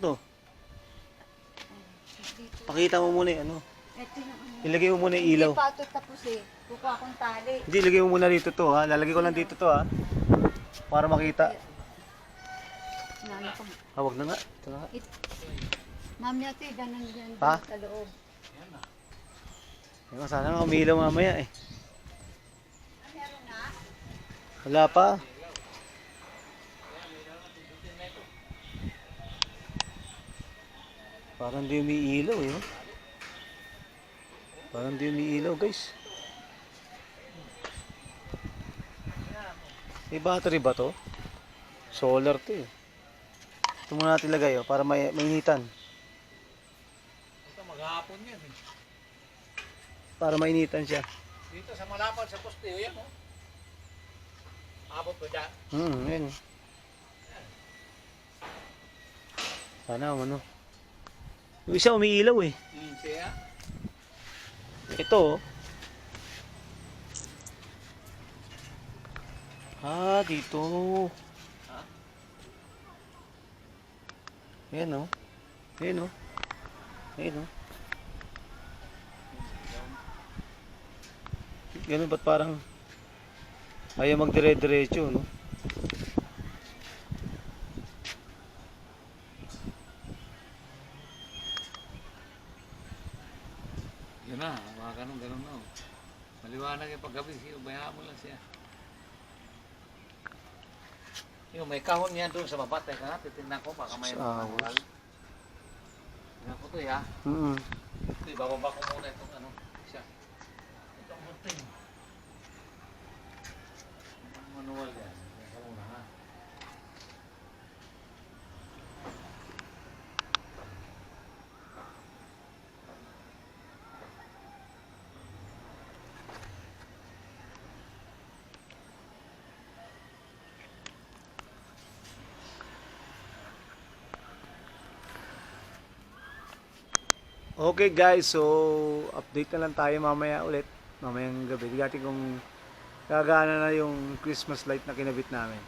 to? Dito. Pakita mo muna yung ano. Ito yung ano. Ilagay mo muna yung ilaw. Hindi pa ito tapos eh. Kukuha akong tali. Hindi, ilagay mo muna dito to ha. Lalagay ko lang dito to ha. Para makita. Nano ko. Ah, wag na nga. Ito na nga. It, mami ate, ganun ganun Ha? sa loob. Ayun, sana nga umilaw mamaya eh. Wala pa. Parang di umiilaw eh. oh. Parang di umiilaw guys. May battery ba to? Solar to eh. Ito muna natin lagay oh, para may mainitan. Ito maghapon yan eh. Para mainitan siya. Dito sa malapad sa poste, yan oh. Abot ba dyan? Hmm, yun. Sana ano. Yung isa umiilaw eh. Hmm, siya. Ito oh. Ah, dito. Ha? Ayan oh. Ayan oh. Ayan oh. Ganun ba't parang ayaw magdire-diretso, no? Yun na, mga ganun, ganun na. oh. Maliwanag yung paggabi, siya, bayaan mo lang siya. Yung may kahon niya doon sa baba, teka nga, titignan ko, baka may Sa mga awas. Tingnan ko to ya. Mm Ito, ibababa ko muna itong ano, siya. Itong bunting. Itong manual yan. Tingnan ko muna ha. Okay guys, so update na lang tayo mamaya ulit. Mamayang gabi. Digati kung gagana na yung Christmas light na kinabit namin.